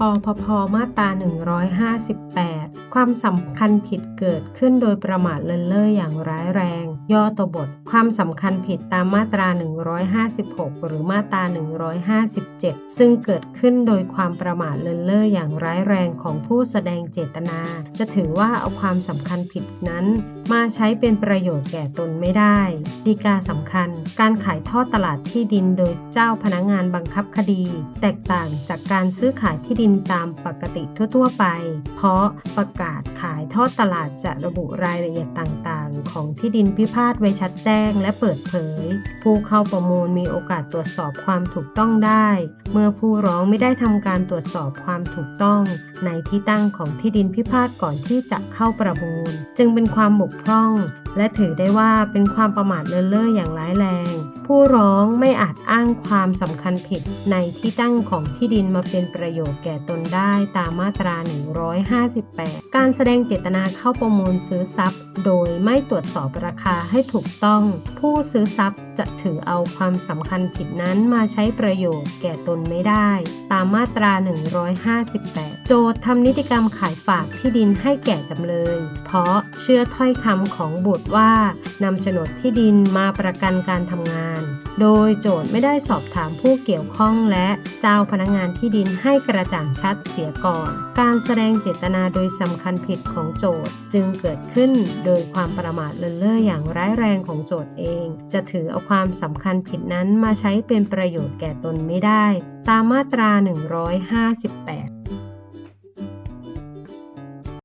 ปพพมาตรา158 ความสำคัญผิดเกิดขึ้นโดยประมาทเลินเล่ออย่างร้ายแรง ย่อตัวบท ความสำคัญผิดตามมาตรา 156 หรือมาตรา 157 ซึ่งเกิดขึ้นโดยความประมาทเลินเล่ออย่างร้ายแรงของผู้แสดงเจตนา จะถือว่าเอาความสำคัญผิดนั้น มาใช้เป็นประโยชน์แก่ตนไม่ได้ ดีกาสำคัญ การขายทอดตลาดที่ดินโดยเจ้าพนักงานบังคับคดี แตกต่างจากการซื้อขายที่ดินตามปกติทั่ว ๆ ไป เพราะประกากาศขายทอดตลาดจะระบุรายละเอียดต่างๆ ของที่ดินพิพาทไว้ชัดแจ้งและเปิดเผย ผู้เข้าประมูลมีโอกาสตรวจสอบความถูกต้องได้ เมื่อผู้ร้องไม่ได้ทำการตรวจสอบความถูกต้อง ในที่ตั้งของที่ดินพิพาทก่อนที่จะเข้าประมูล จึงเป็นความบกพร่อง และถือได้ว่าเป็นความประมาทเลินเล่ออย่างร้ายแรง ผู้ร้องไม่อาจอ้างความสำคัญผิดในที่ตั้งของที่ดินมาเป็นประโยชน์แก่ตนได้ตามมาตรา 158 การแสดงเจตนาเข้าประมูลซื้อทรัพย์ โดยไม่ตรวจสอบราคาให้ถูกต้อง ผู้ซื้อทรัพย์จะถือเอาความสำคัญผิดนั้นมาใช้ประโยชน์แก่ตนไม่ได้ ตามมาตรา 158 โจทย์ทำนิติกรรมขายฝากที่ดินให้แก่จำเลย เพราะเชื่อถ้อยคำของบุตรว่านำโฉนดที่ดินมาประกันการทำงาน โดยโจทย์ไม่ได้สอบถามผู้เกี่ยวข้องและเจ้าพนักงานที่ดินให้กระจ่างชัดเสียก่อน การแสดงเจตนาโดยสำคัญผิดของโจทย์จึงเกิดขึ้นโดยความประมาทเลินเล่ออย่างร้ายแรงของโจทย์เอง จะถือเอาความสำคัญผิดนั้นมาใช้เป็นประโยชน์แก่ตนไม่ได้ ตามมาตรา 158